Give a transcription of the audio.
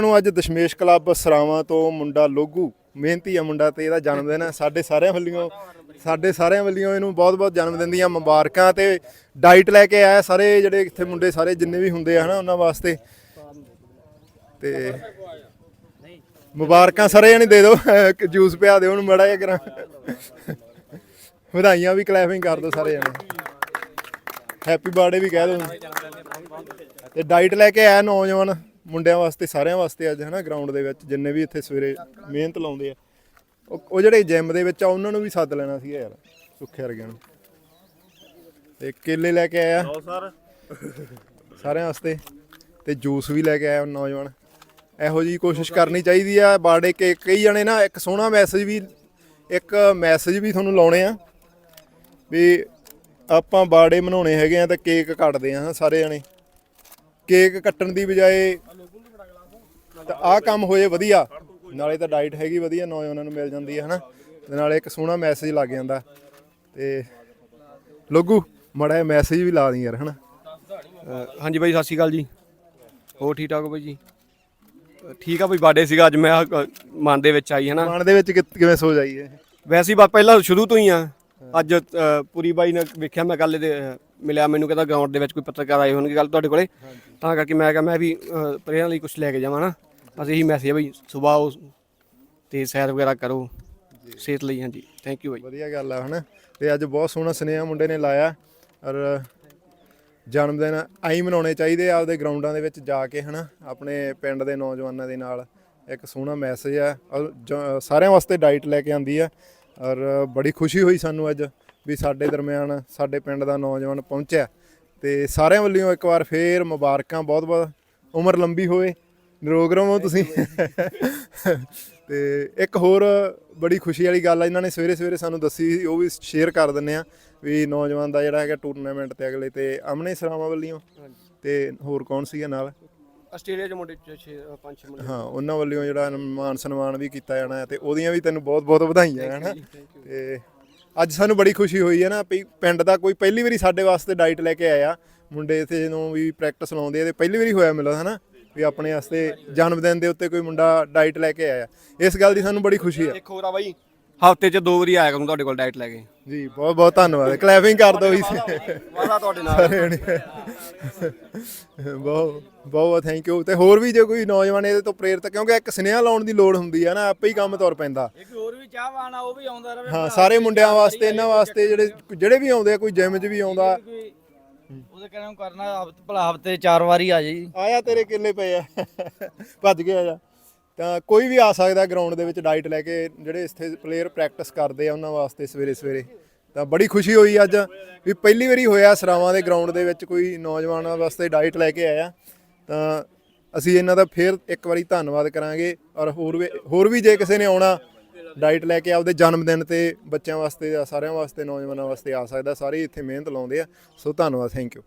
ਨੂੰ ਅੱਜ ਦਸ਼ਮੇਸ਼ ਕਲੱਬ ਸਰਾਵਾਂ ਤੋਂ ਮੁੰਡਾ ਲੋਗੂ, ਮਿਹਨਤੀ ਆ ਮੁੰਡਾ ਤੇ ਇਹਦਾ ਜਨਮ ਦਿਨ ਹੈ ਸਾਡੇ ਸਾਰਿਆਂ ਵੱਲੋਂ, ਸਾਡੇ ਸਾਰਿਆਂ ਵੱਲੋਂ ਇਹਨੂੰ ਬਹੁਤ-ਬਹੁਤ ਜਨਮ ਦਿਨ ਦੀਆਂ ਮੁਬਾਰਕਾਂ ਤੇ ਡਾਈਟ ਲੈ ਕੇ ਆਇਆ ਸਾਰੇ ਜਿਹੜੇ ਇੱਥੇ ਮੁੰਡੇ ਸਾਰੇ ਜਿੰਨੇ ਵੀ ਹੁੰਦੇ ਆ ਹਨਾ ਉਹਨਾਂ ਵਾਸਤੇ। ਤੇ ਮੁਬਾਰਕਾਂ ਸਾਰੇ ਜਣੇ ਦੇ ਦਿਓ ਜੂਸ ਪਿਆ ਦਿਓ ਉਹਨੂੰ ਮੜਾ ਜਿਹਾ ਕਰਾਂ। ਵਧਾਈਆਂ ਵੀ, ਕਲੈਪਿੰਗ ਕਰ ਦਿਓ ਸਾਰੇ ਜਣੇ। ਹੈਪੀ ਬਰਥਡੇ ਵੀ ਕਹਿ ਦਿਓ। ਤੇ ਡਾਈਟ ਲੈ ਕੇ ਆਇਆ ਨੌਜਵਾਨ। ਮੁੰਡਿਆਂ ਵਾਸਤੇ ਸਾਰਿਆਂ ਵਾਸਤੇ ਅੱਜ ਹਨਾ ਗਰਾਊਂਡ ਦੇ ਵਿੱਚ ਜਿੰਨੇ ਵੀ ਇੱਥੇ ਸਵੇਰੇ ਮਿਹਨਤ ਲਾਉਂਦੇ ਆ। ਉਹ ਉਹ ਜਿਹੜੇ ਜਿਮ ਦੇ ਵਿੱਚ ਆ ਉਹਨਾਂ ਨੂੰ ਵੀ ਸੱਦ ਲੈਣਾ ਸੀ ਯਾਰ ਸੁੱਖੇ ਵਰਗਿਆਂ ਨੂੰ। ਤੇ ਕੇਲੇ ਲੈ ਕੇ ਆਇਆ। ਸਰ। ਸਾਰਿਆਂ ਵਾਸਤੇ। ਤੇ ਜੂਸ ਵੀ ਲੈ ਕੇ ਆਇਆ ਨੌਜਵਾਨ। ਇਹੋ ਜੀ ਕੋਸ਼ਿਸ਼ ਕਰਨੀ ਚਾਹੀਦੀ ਆ ਬਾਰਡੇ ਕੇ ਕਈ ਜਣੇ ਨਾ ਇੱਕ ਸੋਹਣਾ ਮੈਸੇਜ ਵੀ ਇੱਕ ਮੈਸੇਜ ਵੀ ਤੁਹਾਨੂੰ ਲਾਉਣੇ ਆ। ਵੀ ਆਪਾਂ ਬਾਰਡੇ ਮਨਾਉਣੇ ਹੈਗੇ ਆ ਤੇ ਕੇਕ ਕੱਟਦੇ ਆ ਸਾਰੇ ਜਣੇ। ਕੇਕ ਕੱਟਣ ਦੀ ਬਜਾਏ ਤਾਂ ਆਹ ਕੰਮ ਹੋਏ ਵਧੀਆ। ਨਾਲੇ ਤਾਂ ਡਾਈਟ ਹੈਗੀ ਵਧੀਆ ਨੌਜਵਾਨਾਂ ਨੂੰ ਮਿਲ ਜਾਂਦੀ ਹੈ ਹਨਾ? ਤੇ ਨਾਲੇ ਇੱਕ ਸੋਹਣਾ ਮੈਸੇਜ ਲੱਗ ਜਾਂਦਾ। ਤੇ ਲੋਗੂ ਮੜਾ ਮੈਸੇਜ ਵੀ ਲਾ ਦੀ ਯਾਰ ਹਨਾ? ਹਾਂਜੀ ਬਾਈ ਸਤਿ ਸ਼੍ਰੀ ਅਕਾਲ ਜੀ। ਹੋਰ ਠੀਕ ਠਾਕ ਹੋ ਬਾਈ ਜੀ? ਠੀਕ ਆ ਬਈ ਬਰਥਡੇ ਸੀਗਾ ਅੱਜ ਮੈਂ ਮਨ ਦੇ ਵਿੱਚ ਆਈ ਹੈ ਨਾ ਮਨ ਦੇ ਵਿੱਚ ਕਿਵੇਂ ਸੋਚ ਆਈ ਇਹ? ਵੈਸੇ ਹੀ ਬਸ ਪਹਿਲਾਂ ਸ਼ੁਰੂ ਤੋਂ ਹੀ ਆ। ਅੱਜ ਅਹ, ਪੂਰੀ ਬਾਈ ਨੇ ਵੇਖਿਆ ਮੈਂ ਕੱਲ ਇਹਦੇ ਮਿਲਿਆ ਮੈਨੂੰ ਕਹਿੰਦਾ ਗਰਾਊਂਡ ਦੇ ਵਿੱਚ ਕੋਈ ਪੱਤਰਕਾਰ ਆਏ ਹੋਣਗੇ ਕੱਲ ਤੁਹਾਡੇ ਕੋਲੇ। ਤਾਂ ਕਰਕੇ ਮੈਂ ਕਿਹਾ ਮੈਂ ਵੀ ਪ੍ਰੇਰਣਾ ਲਈ ਕੁਝ ਲੈ ਕੇ ਜਾਵਾਂ ਨਾ। ਬਸ ਇਹੀ ਮੈਸੇਜ ਹੈ ਬਈ ਸਵੇਰ ਤੇ ਸੈਰ ਵਗੈਰਾ ਕਰੋ। ਸਿਹਤ ਲਈ ਹਾਂਜੀ। ਥੈਂਕ ਯੂ ਬਾਈ। ਵਧੀਆ ਗੱਲ ਆ ਹਨਾ? ਤੇ ਅੱਜ ਬਹੁਤ ਸੋਹਣਾ ਸੁਨੇਹਾ ਮੁੰਡੇ ਨੇ ਲਾਇਆ ਔਰ ਜਨਮ ਦਿਨ ਆਈ ਮਨਾਉਣੇ ਚਾਹੀਦੇ ਆ ਆਪਦੇ ਗਰਾਊਂਡਾਂ ਦੇ ਵਿੱਚ ਜਾ ਕੇ ਹਨਾ? ਆਪਣੇ ਪਿੰਡ ਦੇ ਨੌਜਵਾਨਾਂ ਦੇ ਨਾਲ ਇੱਕ ਸੋਹਣਾ ਮੈਸੇਜ ਆ ਔਰ ਜ- ਸਾਰਿਆਂ ਵਾਸਤੇ ਡਾਈਟ ਲੈ ਕੇ ਆਂਦੀ ਆ। ਔਰ ਬੜੀ ਖੁਸ਼ੀ ਹੋਈ ਸਾਨੂੰ ਅੱਜ ਵੀ ਸਾਡੇ ਦਰਮਿਆਨ ਸਾਡੇ ਪਿੰਡ ਦਾ ਨੌਜਵਾਨ ਪਹੁੰਚਿਆ ਤੇ ਸਾਰਿਆਂ ਵੱਲੋਂ ਇੱਕ ਵਾਰ ਫੇਰ ਮੁਬਾਰਕਾਂ ਬਹੁਤ ਬਹੁਤ ਉਮਰ ਲੰਬੀ ਹੋਵੇ। ਨਿਰੋਗ ਰਹੋ ਤੁਸੀਂ। ਤੇ ਇੱਕ ਹੋਰ ਬੜੀ ਖੁਸ਼ੀ ਵਾਲੀ ਗੱਲ ਆ ਇਹਨਾਂ ਨੇ ਸਵੇਰੇ ਸਵੇਰੇ ਸਾਨੂੰ ਦੱਸੀ ਉਹ ਵੀ ਸ਼ੇਅਰ ਕਰ ਦਿੰਨੇ ਆ ਵੀ ਨੌਜਵਾਨ ਦਾ ਜਿਹੜਾ ਹੈਗਾ ਟੂਰਨਾਮੈਂਟ ਤੇ ਅਗਲੇ ਤੇ ਅਮਨੇ ਸਰਾਵਾਂ ਵੱਲੋਂ। ਤੇ ਹੋਰ ਕੌਣ ਸੀਗਾ ਨਾਲ? ਆਸਟ੍ਰੇਲੀਆ ਚ ਮੁੰਡੇ 6 5 6 ਮੁੰਡੇ ਹਾਂ ਉਹਨਾਂ ਵੱਲੋਂ ਜਿਹੜਾ ਮਾਨ ਸਨਮਾਨ ਵੀ ਕੀਤਾ ਜਾਣਾ ਹੈ ਤੇ ਉਹਦੀਆਂ ਵੀ ਤੈਨੂੰ ਬਹੁਤ ਬਹੁਤ ਵਧਾਈਆਂ ਹਨਾ। ਤੇ ਅੱਜ ਸਾਨੂੰ ਬੜੀ ਖੁਸ਼ੀ ਹੋਈ ਹੈ ਨਾ ਵੀ ਪਿੰਡ ਦਾ ਕੋਈ ਪਹਿਲੀ ਵਾਰੀ ਸਾਡੇ ਵਾਸਤੇ ਡਾਈਟ ਲੈ ਕੇ ਆਇਆ। ਮੁੰਡੇ ਇੱਥੇ ਜਦੋਂ ਵੀ ਪ੍ਰੈਕਟਿਸ ਲਾਉਂਦੇ ਆ ਤੇ ਪਹਿਲੀ ਵਾਰੀ ਹੋਇਆ ਮਿਲਦਾ ਹਨਾ ਵੀ ਆਪਣੇ ਵਾਸਤੇ ਜਨਮ ਦਿਨ ਦੇ ਉੱਤੇ ਕੋਈ ਮੁੰਡਾ ਡਾਈਟ ਲੈ ਕੇ ਆਇਆ। ਇਸ ਗੱਲ ਦੀ ਸਾਨੂੰ ਬੜੀ ਖੁਸ਼ੀ ਇੱਕ ਹੋਰ ਆ ਬਾਈ ਹਫ਼ਤੇ ਚ ਦੋ ਵਾਰੀ ਆਇਆ ਕਰੂੰ ਤੁਹਾਡੇ ਕੋਲ ਡਾਈਟ ਲੈ ਕੇ। ਜੀ ਬਹੁਤ ਬਹੁਤ ਧੰਨਵਾਦ। ਕਲੈਪਿੰਗ ਕਰ ਦਿਓ ਇਸ ਵਾਦਾ ਤੁਹਾਡੇ ਨਾਲ। ਸਾਰੇ ਜਣੇ। ਬਹੁਤ ਬਹੁਤ ਥੈਂਕ ਯੂ ਤੇ ਹੋਰ ਵੀ ਜੇ ਕੋਈ ਨੌਜਵਾਨ ਇਹਦੇ ਤੋਂ ਪ੍ਰੇਰਿਤ ਕਿਉਂਕਿ ਇੱਕ ਸੁਨੇਹਾ ਲਾਉਣ ਦੀ ਲੋੜ ਹੁੰਦੀ ਆ ਨਾ ਆਪੇ ਹੀ ਕੰਮ ਤੁਰ ਪੈਂਦਾ। ਇੱਕ ਹੋਰ ਵੀ ਚਾਹਵਾਨ ਆ ਉਹ ਵੀ ਆਉਂਦਾ ਰਵੇ ਹਾਂ ਸਾਰੇ ਮੁੰਡਿਆਂ ਵਾਸਤੇ ਇਹਨਾਂ ਵਾਸਤੇ ਜਿਹੜੇ ਜਿਹੜੇ ਵੀ ਆਉਂਦੇ ਆ ਕੋਈ ਜਿਮ 'ਚ ਵੀ ਆਉਂਦਾ। ਉਹਦੇ ਕਹਿਣਾ ਕਰਨਾ ਹਫ਼ਤੇ ਭਲਾ ਹਫ਼ਤੇ ਚਾਰ ਵਾਰੀ ਆ ਜਾਈ। ਆਇਆ ਤੇਰੇ ਕਿੱਲੇ ਪਏ ਆ। ਭੱਜ ਗਿਆ ਜਾ। ਤਾਂ ਕੋਈ ਵੀ ਆ ਸਕਦਾ ਗਰਾਊਂਡ ਦੇ ਵਿੱਚ ਡਾਈਟ ਲੈ ਕੇ, ਜਿਹੜੇ ਇੱਥੇ ਪਲੇਅਰ ਪ੍ਰੈਕਟਿਸ ਕਰਦੇ ਆ ਉਹਨਾਂ ਵਾਸਤੇ ਸਵੇਰੇ ਸਵੇਰੇ। ਤਾਂ ਬੜੀ ਖੁਸ਼ੀ ਹੋਈ ਅੱਜ ਵੀ ਪਹਿਲੀ ਵਾਰੀ ਹੋਇਆ ਸਰਾਵਾਂ ਦੇ ਗਰਾਊਂਡ ਦੇ ਵਿੱਚ ਕੋਈ ਨੌਜਵਾਨਾਂ ਵਾਸਤੇ ਡਾਈਟ ਲੈ ਕੇ ਆਇਆ। ਤਾਂ ਅਸੀਂ ਇਹਨਾਂ ਦਾ ਫੇਰ ਇੱਕ ਵਾਰੀ ਧੰਨਵਾਦ ਕਰਾਂਗੇ ਔਰ ਹੋਰ ਵੀ ਹੋਰ ਵੀ ਜੇ ਕਿਸੇ ਨੇ ਆਉਣਾ ਡਾਈਟ ਲੈ ਕੇ ਆਪਦੇ ਜਨਮ ਦਿਨ ਤੇ ਬੱਚਿਆਂ ਵਾਸਤੇ ਜਾਂ ਸਾਰਿਆਂ ਵਾਸਤੇ, ਨੌਜਵਾਨਾਂ ਵਾਸਤੇ ਆ ਸਕਦਾ। ਸਾਰੇ ਇੱਥੇ ਮਿਹਨਤ ਲਾਉਂਦੇ ਆ। ਸੋ ਧੰਨਵਾਦ ਥੈਂਕ ਯੂ